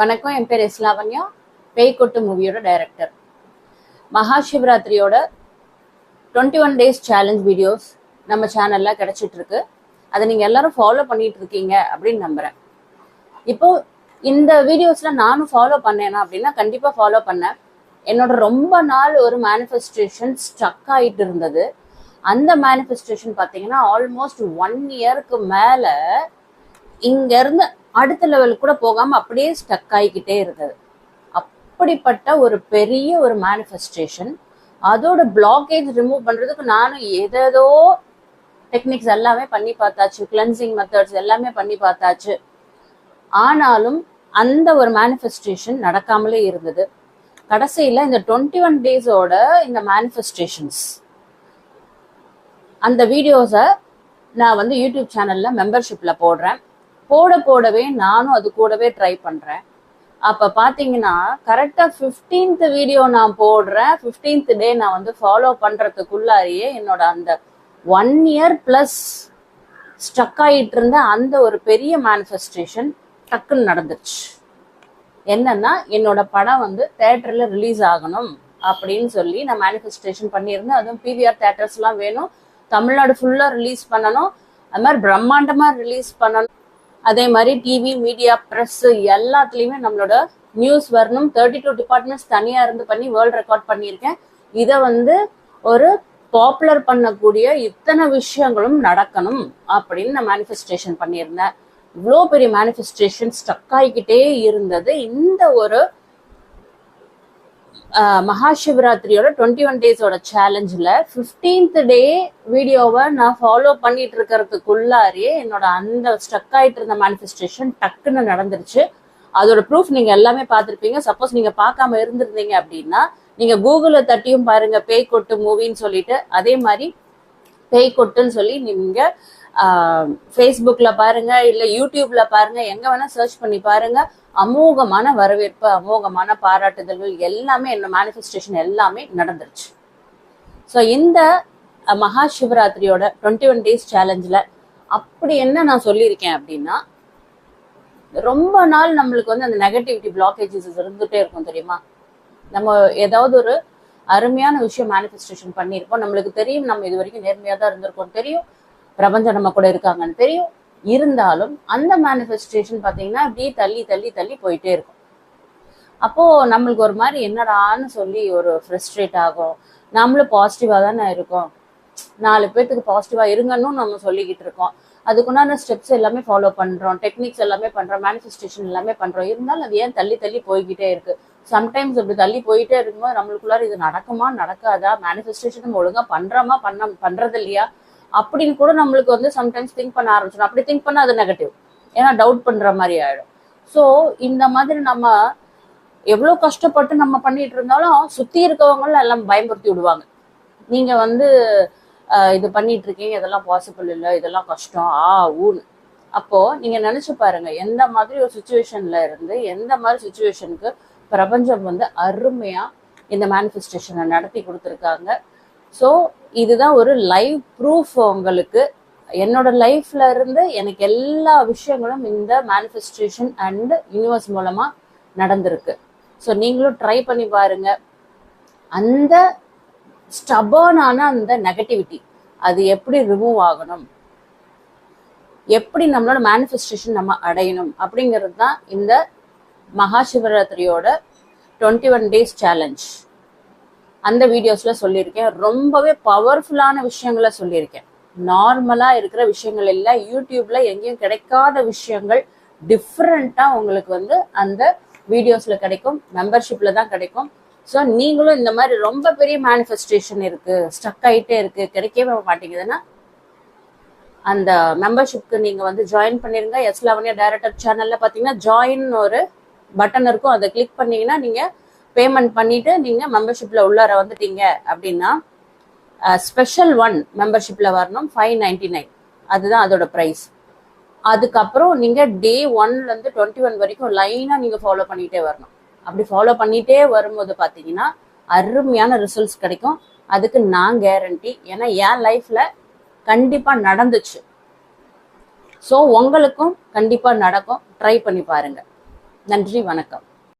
வணக்கம் என் பேர் இஸ்லாவண்யா பேய்கொட்டு மூவியோட டைரக்டர் மகா சிவராத்திரியோட twenty one days challenge videos நம்ம சேனலில் கிடச்சிட்ருக்கு. அதை நீங்கள் எல்லாரும் ஃபாலோ பண்ணிட்டு இருக்கீங்க அப்படின்னு நம்புகிறேன் இப்போ இந்த வீடியோஸில் நானும் ஃபாலோ பண்ணேனா அப்படின்னா கண்டிப்பாக ஃபாலோ பண்ணேன். என்னோட ரொம்ப நாள் ஒரு மேனிஃபெஸ்டேஷன் ஸ்டக் ஆகிட்டு இருந்தது. அந்த மேனிஃபெஸ்டேஷன் பார்த்தீங்கன்னா ஆல்மோஸ்ட் ஒன் இயருக்கு மேலே இங்கேருந்து அடுத்த லெவலுக்கு கூட போகாமல் அப்படியே ஸ்டக் ஆகிக்கிட்டே இருந்தது. அப்படிப்பட்ட ஒரு பெரிய ஒரு மேனிஃபெஸ்டேஷன் அதோட பிளாக்கேஜ் ரிமூவ் பண்ணுறதுக்கு நானும் எதோ டெக்னிக்ஸ் எல்லாமே பண்ணி பார்த்தாச்சு. கிளென்சிங் மெத்தட்ஸ் எல்லாமே பண்ணி பார்த்தாச்சு. ஆனாலும் அந்த ஒரு மேனிஃபெஸ்டேஷன் நடக்காமலே இருந்தது. கடைசியில் இந்த டுவெண்ட்டி ஒன் டேஸோட இந்த மேனிஃபெஸ்டேஷன்ஸ் அந்த வீடியோஸை நான் வந்து யூடியூப் சேனலில் மெம்பர்ஷிப்பில் போடுறேன். போட போடவே நானும் அது கூடவே ட்ரை பண்ணுறேன் அப்போ பார்த்தீங்கன்னா கரெக்டாக ஃபிஃப்டீன்த் வீடியோ நான் போடுறேன். ஃபிஃப்டீன்த் டே நான் வந்து ஃபாலோ பண்ணுறதுக்குள்ளாரியே என்னோட அந்த ஒன் இயர் ப்ளஸ் ஸ்டக் ஆகிட்டு இருந்த அந்த ஒரு பெரிய மேனிஃபெஸ்டேஷன் டக்குன்னு நடந்துருச்சு. என்னன்னா என்னோட படம் வந்து தேட்டரில் ரிலீஸ் ஆகணும் அப்படின்னு சொல்லி நான் மேனிஃபெஸ்டேஷன் பண்ணியிருந்தேன். அதுவும் பிவிஆர் தேட்டர்ஸ்லாம் வேணும். தமிழ்நாடு ஃபுல்லாக ரிலீஸ் பண்ணணும். அது மாதிரி பிரம்மாண்டமாக ரிலீஸ் பண்ணணும். அதே மாதிரி டிவி மீடியா ப்ரெஸ் எல்லாத்துலேயுமே நம்மளோட நியூஸ் வரணும். தேர்ட்டி டூ டிபார்ட்மெண்ட்ஸ் தனியாக இருந்து பண்ணி வேர்ல்ட் ரெக்கார்ட் பண்ணியிருக்கேன். இதை வந்து ஒரு பாப்புலர் பண்ணக்கூடிய இத்தனை விஷயங்களும் நடக்கணும் அப்படின்னு நான் மேனிஃபெஸ்டேஷன் பண்ணியிருந்தேன். இவ்வளோ பெரிய மேனிஃபெஸ்டேஷன் ஸ்டக் ஆகிக்கிட்டே இருந்தது. இந்த ஒரு மகாசிவராத்திரியோட டுவெண்ட்டி ஒன் டேஸோட சேலஞ்சில் ஃபிஃப்டீன்த் டே வீடியோவை நான் ஃபாலோ பண்ணிட்டு இருக்கிறதுக்குள்ளாரியே என்னோட அந்த ஸ்டக் ஆகிட்டு இருந்த மேனிஃபெஸ்டேஷன் டக்குன்னு நடந்துருச்சு. அதோட ப்ரூஃப் நீங்கள் எல்லாமே பார்த்துருப்பீங்க. சப்போஸ் நீங்கள் பார்க்காம இருந்திருந்தீங்க அப்படின்னா நீங்கள் கூகுளில் தட்டியும் பாருங்க பேய் கொட்டு மூவின்னு சொல்லிட்டு. அதே மாதிரி பேய் கொட்டுன்னு சொல்லி நீங்கள் ஃபேஸ்புக்கில் பாருங்க இல்லை யூடியூப்ல பாருங்க எங்கே வேணால் சர்ச் பண்ணி பாருங்க. அமோகமான வரவேற்பு அமோகமான பாராட்டுதல்கள் எல்லாமே என்ன மேனிஃபெஸ்டேஷன் எல்லாமே நடந்துருச்சு. ஸோ இந்த மகா சிவராத்திரியோட டுவெண்ட்டி ஒன் டேஸ் சேலஞ்சில் அப்படி என்ன நான் சொல்லியிருக்கேன் அப்படின்னா ரொம்ப நாள் நம்மளுக்கு வந்து அந்த நெகட்டிவிட்டி பிளாக்கேஜஸ் இருந்துகிட்டே இருக்கும் தெரியுமா? நம்ம ஏதாவது ஒரு அருமையான விஷயம் மேனிஃபெஸ்டேஷன் பண்ணியிருப்போம். நம்மளுக்கு தெரியும் நம்ம இது வரைக்கும் நேர்மையாக தான் இருந்திருக்கோம். தெரியும் பிரபஞ்சம் நம்ம கூட இருக்காங்கன்னு தெரியும். இருந்தாலும் அந்த மேனிஃபெஸ்டேஷன் பார்த்தீங்கன்னா அப்படியே தள்ளி தள்ளி தள்ளி போயிட்டே இருக்கும். அப்போ நம்மளுக்கு ஒரு மாதிரி என்னடான்னு சொல்லி ஒரு ஃப்ரஸ்ட்ரேட் ஆகும். நம்மளும் பாசிட்டிவா தானே இருக்கோம். நாலு பேர்த்துக்கு பாசிட்டிவா இருங்கன்னு நம்ம சொல்லிக்கிட்டு இருக்கோம். அதுக்குண்டான ஸ்டெப்ஸ் எல்லாமே ஃபாலோ பண்றோம். டெக்னிக்ஸ் எல்லாமே பண்றோம். மேனிஃபெஸ்டேஷன் எல்லாமே பண்றோம். இருந்தாலும் அது ஏன் தள்ளி தள்ளி போய்கிட்டே இருக்கு? சம்டைம்ஸ் இப்படி தள்ளி போயிட்டே இருக்கும்போது நம்மளுக்குள்ளார இது நடக்குமா நடக்காதா? மேனிஃபெஸ்டேஷன் நம்ம ஒழுங்கா பண்றோமா பண்ண பண்றது இல்லையா அப்படின்னு கூட நம்மளுக்கு வந்து சம்டைம்ஸ் திங்க் பண்ண ஆரம்பிச்சிடும் அப்படி திங்க் பண்ணால் அது நெகட்டிவ் ஏன்னா டவுட் பண்ணுற மாதிரி ஆகிடும் ஸோ இந்த மாதிரி நம்ம எவ்வளோ கஷ்டப்பட்டு நம்ம பண்ணிட்டு இருந்தாலும் சுற்றி இருக்கவங்களும் எல்லாம் பயன்படுத்தி விடுவாங்க. நீங்கள் வந்து இது பண்ணிட்டு இருக்கீங்க இதெல்லாம் பாசிபிள் இல்லை இதெல்லாம் கஷ்டம் ஆ ஊன்னு. அப்போ நீங்க நினைச்சு பாருங்க எந்த மாதிரி ஒரு சுச்சுவேஷன்ல இருந்து எந்த மாதிரி சுச்சுவேஷனுக்கு பிரபஞ்சம் வந்து அருமையா இந்த மேனிஃபெஸ்டேஷனை நடத்தி கொடுத்துருக்காங்க. ஸோ இதுதான் ஒரு லைவ் ப்ரூஃப் உங்களுக்கு. என்னோட லைஃப்ல இருந்து எனக்கு எல்லா விஷயங்களும் இந்த மேனிஃபெஸ்டேஷன் அண்ட் யூனிவர்ஸ் மூலமா நடந்திருக்கு. ஸோ நீங்களும் ட்ரை பண்ணி பாருங்க. அந்த ஸ்டபர்னான அந்த நெகட்டிவிட்டி அது எப்படி ரிமூவ் ஆகணும்? எப்படி நம்மளோட மேனிஃபெஸ்டேஷன் நம்ம அடையணும்? அப்படிங்கிறது தான் இந்த மகாசிவராத்திரியோட டுவெண்ட்டி ஒன் டேஸ் சேலஞ்ச் அந்த வீடியோஸ்ல சொல்லியிருக்கேன். ரொம்பவே பவர்ஃபுல்லான விஷயங்களை சொல்லியிருக்கேன். நார்மலா இருக்கிற விஷயங்கள் எல்லாம் யூடியூப்ல எங்கேயும் கிடைக்காத விஷயங்கள் டிஃப்ரெண்டா உங்களுக்கு வந்து அந்த வீடியோஸ்ல கிடைக்கும். மெம்பர்ஷிப்ல தான் கிடைக்கும். ஸோ நீங்களும் இந்த மாதிரி ரொம்ப பெரிய மேனிஃபெஸ்டேஷன் இருக்கு ஸ்டக் ஆகிட்டே இருக்கு கிடைக்கவே மாட்டேங்குதுன்னா அந்த மெம்பர்ஷிப்க்கு நீங்க வந்து ஜாயின் பண்ணிருங்க. எஸ் லவனியா டைரக்டர் சேனல்ல பாத்தீங்கன்னா ஜாயின் ஒரு பட்டன் இருக்கும். அதை கிளிக் பண்ணீங்கன்னா நீங்க பேமெண்ட் பண்ணிட்டு நீங்கள் மெம்பர்ஷிப்பில் உள்ளார வந்துட்டீங்க அப்படின்னா ஸ்பெஷல் ஒன் மெம்பர்ஷிப்பில் வரணும் ஃபைவ் நைன்டி நைன் அதுதான் அதோட ப்ரைஸ் அதுக்கப்புறம் நீங்கள் டே ஒன்லேருந்து டுவெண்ட்டி ஒன் வரைக்கும் லைனாக நீங்கள் ஃபாலோ பண்ணிகிட்டே வரணும். அப்படி ஃபாலோ பண்ணிகிட்டே வரும்போது பார்த்தீங்கன்னா அருமையான ரிசல்ட்ஸ் கிடைக்கும். அதுக்கு நான் கேரண்டி ஏன்னா என் லைஃப்பில் கண்டிப்பாக நடந்துச்சு. ஸோ உங்களுக்கும் கண்டிப்பாக நடக்கும். ட்ரை பண்ணி பாருங்கள் நன்றி வணக்கம்.